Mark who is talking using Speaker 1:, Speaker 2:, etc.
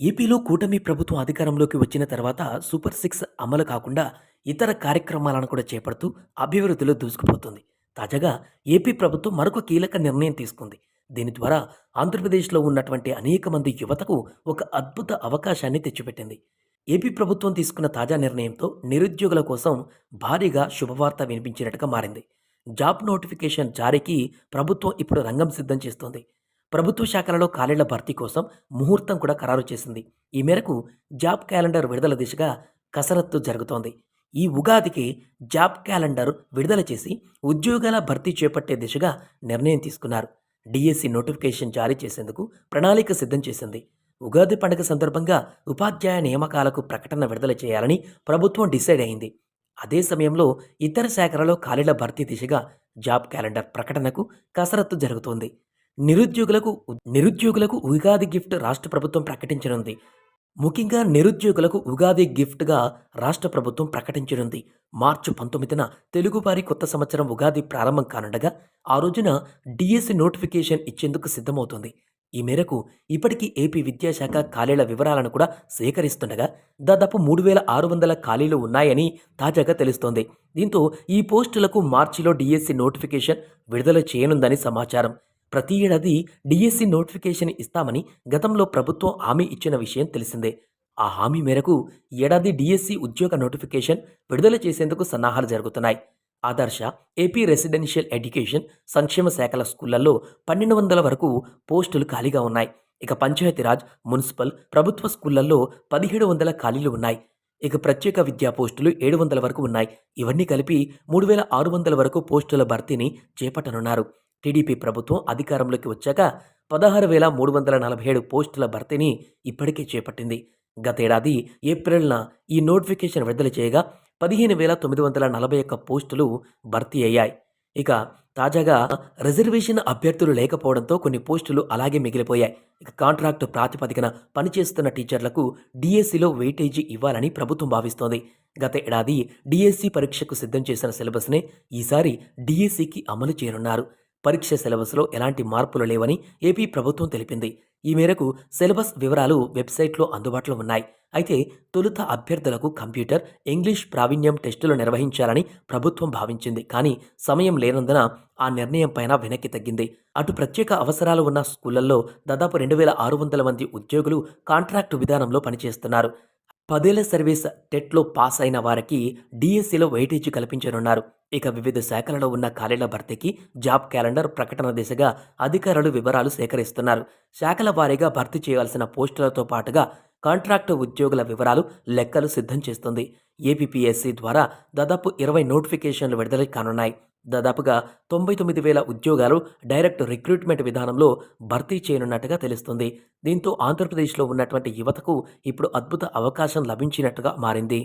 Speaker 1: ఏపీలో కూటమి ప్రభుత్వం అధికారంలోకి వచ్చిన తర్వాత సూపర్ సిక్స్ అమలు కాకుండా ఇతర కార్యక్రమాలను కూడా చేపడుతూ అభివృద్ధిలో దూసుకుపోతుంది. తాజాగా ఏపీ ప్రభుత్వం మరొక కీలక నిర్ణయం తీసుకుంది. దీని ద్వారా ఆంధ్రప్రదేశ్లో ఉన్నటువంటి అనేక మంది యువతకు ఒక అద్భుత అవకాశాన్ని తెచ్చిపెట్టింది. ఏపీ ప్రభుత్వం తీసుకున్న తాజా నిర్ణయంతో నిరుద్యోగుల కోసం భారీగా శుభవార్త వినిపించినట్టుగా మారింది. జాబ్ నోటిఫికేషన్ జారీకి ప్రభుత్వం ఇప్పుడు రంగం సిద్ధం చేస్తోంది. ప్రభుత్వ శాఖలలో ఖాళీల భర్తీ కోసం ముహూర్తం కూడా ఖరారు చేసింది. ఈ మేరకు జాబ్ క్యాలెండర్ విడుదల దిశగా కసరత్తు జరుగుతోంది. ఈ ఉగాదికి జాబ్ క్యాలెండర్ విడుదల చేసి ఉద్యోగాల భర్తీ చేపట్టే దిశగా నిర్ణయం తీసుకున్నారు. డిఎస్సి నోటిఫికేషన్ జారీ చేసేందుకు ప్రణాళిక సిద్ధం చేసింది. ఉగాది పండుగ సందర్భంగా ఉపాధ్యాయ నియామకాలకు ప్రకటన విడుదల చేయాలని ప్రభుత్వం డిసైడ్ అయింది. అదే సమయంలో ఇతర శాఖలలో ఖాళీల భర్తీ దిశగా జాబ్ క్యాలెండర్ ప్రకటనకు కసరత్తు జరుగుతోంది. నిరుద్యోగులకు నిరుద్యోగులకు ఉగాది గిఫ్ట్ రాష్ట్ర ప్రభుత్వం ప్రకటించనుంది. ముఖ్యంగా నిరుద్యోగులకు ఉగాది గిఫ్ట్గా రాష్ట్ర ప్రభుత్వం ప్రకటించనుంది. మార్చి పంతొమ్మిదిన తెలుగువారి కొత్త సంవత్సరం ఉగాది ప్రారంభం కానుండగా ఆ రోజున డిఎస్సి నోటిఫికేషన్ ఇచ్చేందుకు సిద్ధమవుతుంది. ఈ మేరకు ఇప్పటికీ ఏపీ విద్యాశాఖ ఖాళీల వివరాలను కూడా సేకరిస్తుండగా దాదాపు మూడు వేల ఆరు వందల ఖాళీలు ఉన్నాయని తాజాగా తెలుస్తోంది. దీంతో ఈ పోస్టులకు మార్చిలో డిఎస్సి నోటిఫికేషన్ విడుదల చేయనుందని సమాచారం. ప్రతి ఏడాది డిఎస్సి నోటిఫికేషన్ ఇస్తామని గతంలో ప్రభుత్వం హామీ ఇచ్చిన విషయం తెలిసిందే. ఆ హామీ మేరకు ఏడాది డిఎస్సి ఉద్యోగ నోటిఫికేషన్ విడుదల చేసేందుకు సన్నాహాలు జరుగుతున్నాయి. ఆదర్శ ఏపీ రెసిడెన్షియల్ ఎడ్యుకేషన్ సంక్షేమ శాఖల స్కూళ్ళలో పన్నెండు వందల వరకు పోస్టులు ఖాళీగా ఉన్నాయి. ఇక పంచాయతీరాజ్ మున్సిపల్ ప్రభుత్వ స్కూళ్ళలో పదిహేడు వందల ఖాళీలు ఉన్నాయి. ఇక ప్రత్యేక విద్యా పోస్టులు ఏడు వందల వరకు ఉన్నాయి. ఇవన్నీ కలిపి మూడు వేల ఆరు వందల వరకు పోస్టుల భర్తీని చేపట్టనున్నారు. టీడీపీ ప్రభుత్వం అధికారంలోకి వచ్చాక పదహారు వేల మూడు వందల నలభై ఏడు పోస్టుల భర్తీని ఇప్పటికే చేపట్టింది. గతేడాది ఏప్రిల్న ఈ నోటిఫికేషన్ విడుదల చేయగా పదిహేను వేల తొమ్మిది వందల నలభై ఒక్క పోస్టులు భర్తీ అయ్యాయి. ఇక తాజాగా రిజర్వేషన్ అభ్యర్థులు లేకపోవడంతో కొన్ని పోస్టులు అలాగే మిగిలిపోయాయి. ఇక కాంట్రాక్టు ప్రాతిపదికన పనిచేస్తున్న టీచర్లకు డిఎస్సిలో వెయిటేజీ ఇవ్వాలని ప్రభుత్వం భావిస్తోంది. గత ఏడాది డిఎస్సి పరీక్షకు సిద్ధం చేసిన సిలబస్నే ఈసారి డిఎస్సికి అమలు చేయనున్నారు. పరీక్ష సిలబస్లో ఎలాంటి మార్పులు లేవని ఏపీ ప్రభుత్వం తెలిపింది. ఈ మేరకు సిలబస్ వివరాలు వెబ్సైట్లో అందుబాటులో ఉన్నాయి. అయితే తొలుత అభ్యర్థులకు కంప్యూటర్ ఇంగ్లీష్ ప్రావీణ్యం టెస్టులు నిర్వహించాలని ప్రభుత్వం భావించింది. కానీ సమయం లేనందున ఆ నిర్ణయం పైన వెనక్కి తగ్గింది. అటు ప్రత్యేక అవసరాలు ఉన్న స్కూళ్ళలో దాదాపు రెండు వేల ఆరు వందల మంది ఉద్యోగులు కాంట్రాక్టు విధానంలో పనిచేస్తున్నారు. పదేళ్ళ సర్వీస్ టెట్లో పాస్ అయిన వారికి డిఎస్సిలో వెయిటేజీ కల్పించనున్నారు. ఇక వివిధ శాఖలలో ఉన్న ఖాళీల భర్తీకి జాబ్ క్యాలెండర్ ప్రకటన దిశగా అధికారులు వివరాలు సేకరిస్తున్నారు. శాఖల వారీగా భర్తీ చేయాల్సిన పోస్టులతో పాటుగా కాంట్రాక్టు ఉద్యోగుల వివరాలు లెక్కలు సిద్ధం చేస్తుంది. ఏపీపీఎస్సీ ద్వారా దాదాపు ఇరవై నోటిఫికేషన్లు విడుదల కానున్నాయి. దాదాపుగా తొంభై తొమ్మిది వేల ఉద్యోగాలు డైరెక్ట్ రిక్రూట్మెంట్ విధానంలో భర్తీ చేయనున్నట్టుగా తెలుస్తుంది. దీంతో ఆంధ్రప్రదేశ్లో ఉన్నటువంటి యువతకు ఇప్పుడు అద్భుత అవకాశం లభించినట్టుగా మారింది.